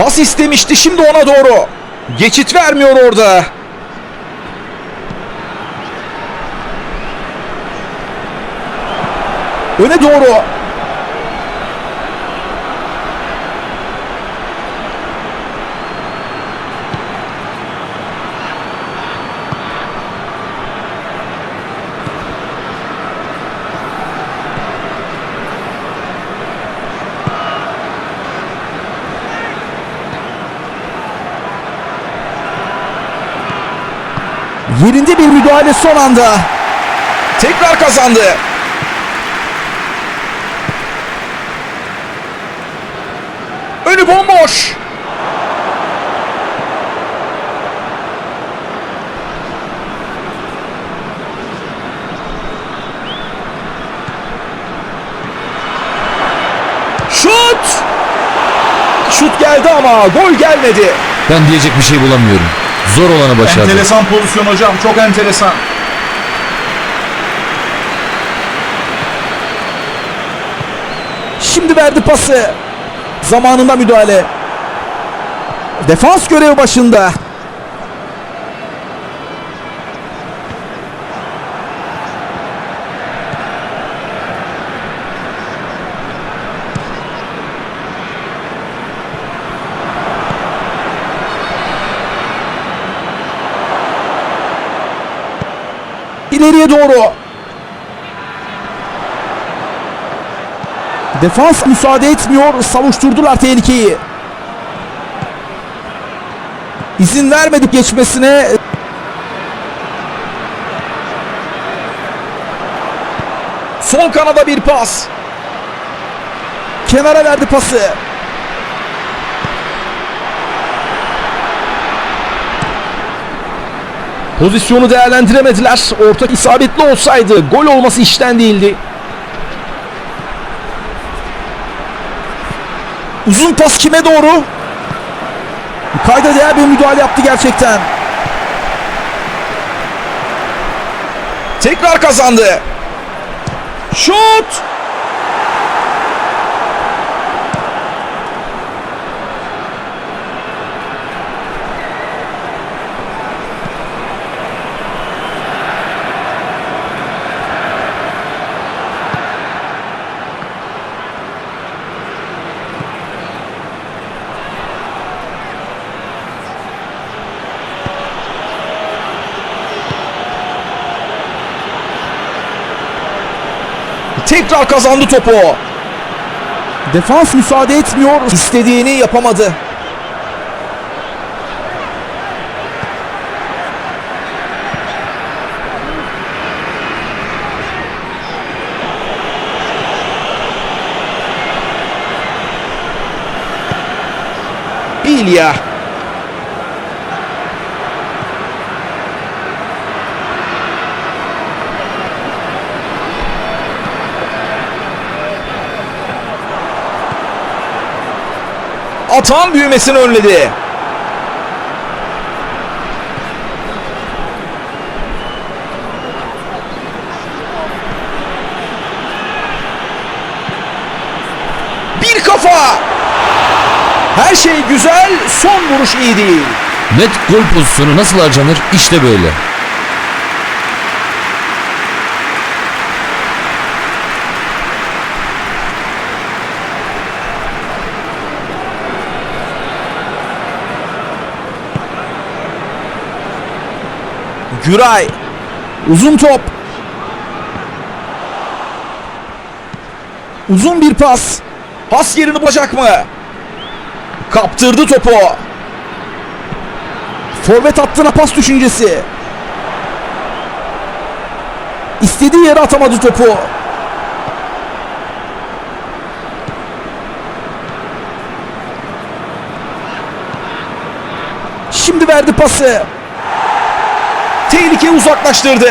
Pas istemişti şimdi ona doğru. Geçit vermiyor orada. Öne doğru. Yerinde bir müdahale son anda. Tekrar kazandı. Önü bomboş. Şut! Şut geldi ama gol gelmedi. Ben diyecek bir şey bulamıyorum. Zor olanı başardı. Enteresan pozisyon hocam. Çok enteresan. Şimdi verdi pası. Zamanında müdahale. Defans görevi başında. İleriye doğru. Defans müsaade etmiyor. Savuşturdular tehlikeyi. İzin vermedik geçmesine. Sol kanada bir pas. Kenara verdi pası. Pozisyonu değerlendiremediler. Orta isabetli olsaydı gol olması işten değildi. Uzun pas kime doğru? Kayda değer bir müdahale yaptı gerçekten. Tekrar kazandı. Şut! Tekrar kazandı topu. Defans müsaade etmiyor. İstediğini yapamadı. İlya. Atan büyümesini önledi. Bir kafa. Her şey güzel, son vuruş iyi değil. Net gol pozisyonu nasıl harcanır? İşte böyle. Güray. Uzun top. Uzun bir pas. Pas yerini bulacak mı? Kaptırdı topu. Forvet hattına pas düşüncesi. İstediği yere atamadı topu. Şimdi verdi pası. Tehlikeyi uzaklaştırdı.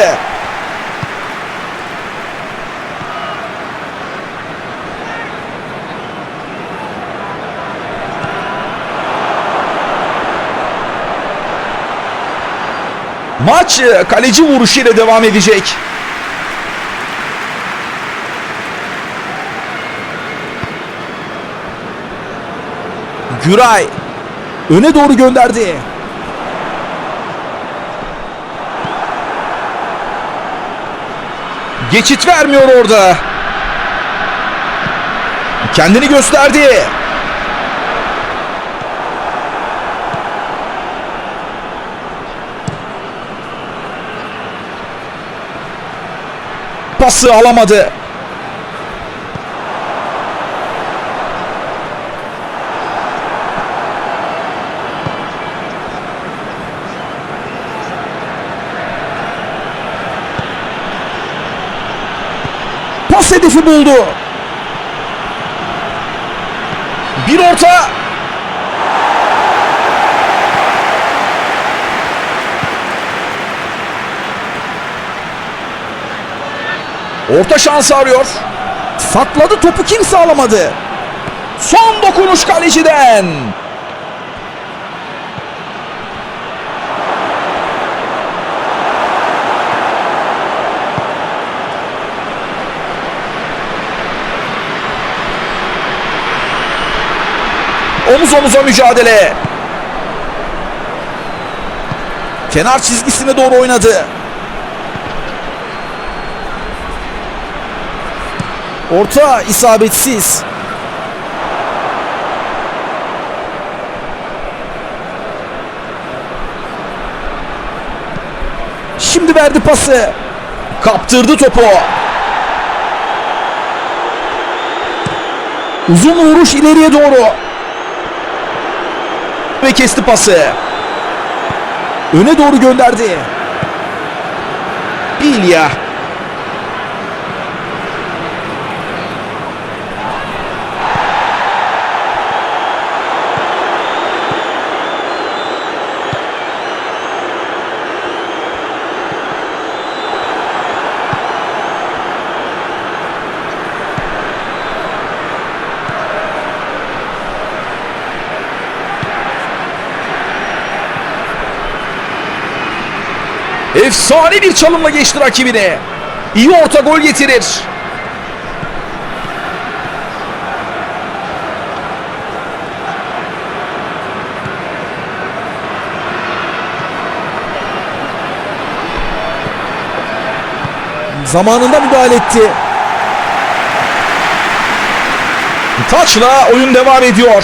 Maç e, kaleci vuruşuyla devam edecek. Güray Öne doğru gönderdi. Geçit vermiyor orada. Kendini gösterdi. Pası alamadı. Pas hedefi buldu. Bir orta. Orta şansı arıyor. Sakladı topu kimse alamadı. Son dokunuş kaleciden. Omuz omuza mücadele. Kenar çizgisine doğru oynadı. Orta isabetsiz. Şimdi verdi pası. Kaptırdı topu. Uzun vuruş ileriye doğru. Ve kesti pası. Öne doğru gönderdi. Bilya. Efsane bir çalımla geçti rakibine. İyi orta gol getirir. Zamanında müdahale etti. Taçla oyun devam ediyor.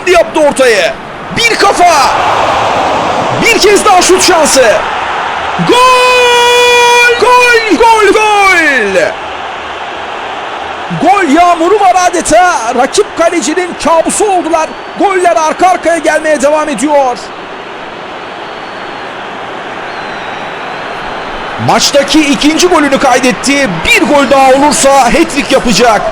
Şimdi yaptı ortayı. Bir kafa. Bir kez daha şut şansı. Gol! Gol! Gol! Gol! Gol yağmuru var adeta. Rakip kalecinin kabusu oldular. Goller arka arkaya gelmeye devam ediyor. Maçtaki ikinci golünü kaydetti. Bir gol daha olursa hat-trick yapacak.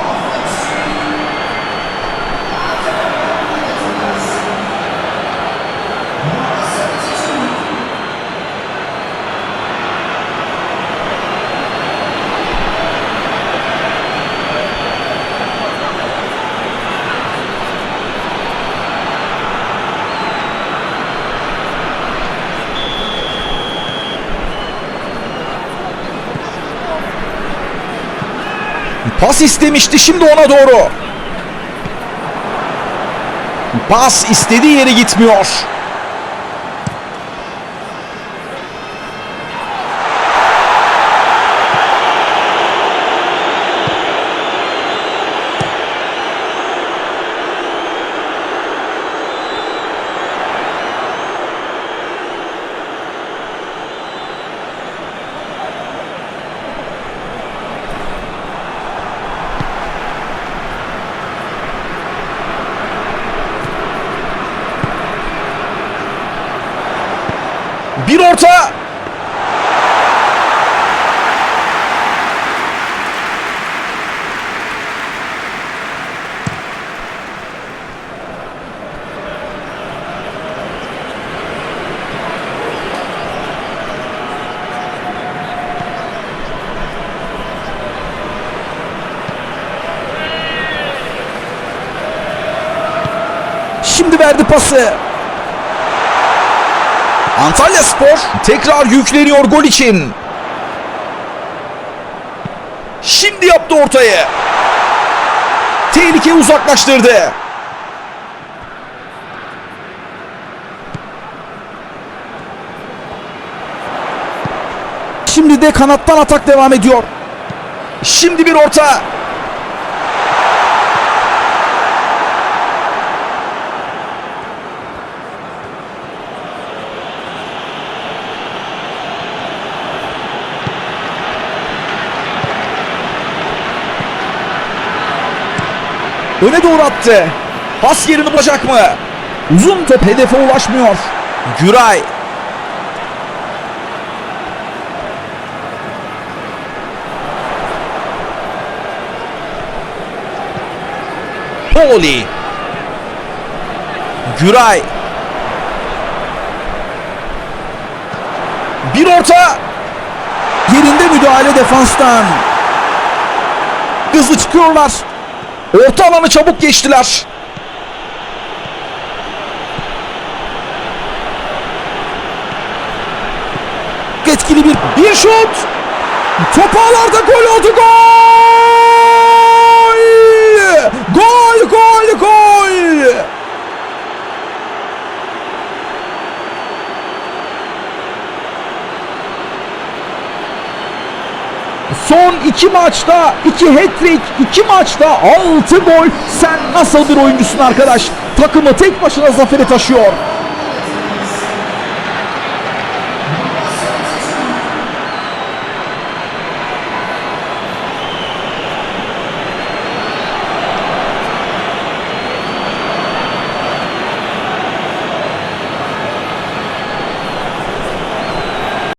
Pas istemişti şimdi ona doğru. Pas istediği yere gitmiyor. Bir orta. Şimdi verdi pası. Antalya Spor tekrar yükleniyor gol için. Şimdi yaptı ortayı. Tehlikeyi uzaklaştırdı. Şimdi de kanattan atak devam ediyor. Şimdi bir orta. Öne doğru attı. Pas yerini bulacak mı? Uzun top hedefe ulaşmıyor. Güray. Poli. Güray. Bir orta. Yerinde müdahale defanstan. Hızlı çıkıyorlar. Orta alanı çabuk geçtiler. Etkili bir bir şut. Top ağlarda gol oldu gol! Gol gol gol! Son iki maçta iki hat-trick, iki maçta altı gol. Sen nasıl bir oyuncusun arkadaş? Takımı tek başına zafere taşıyor.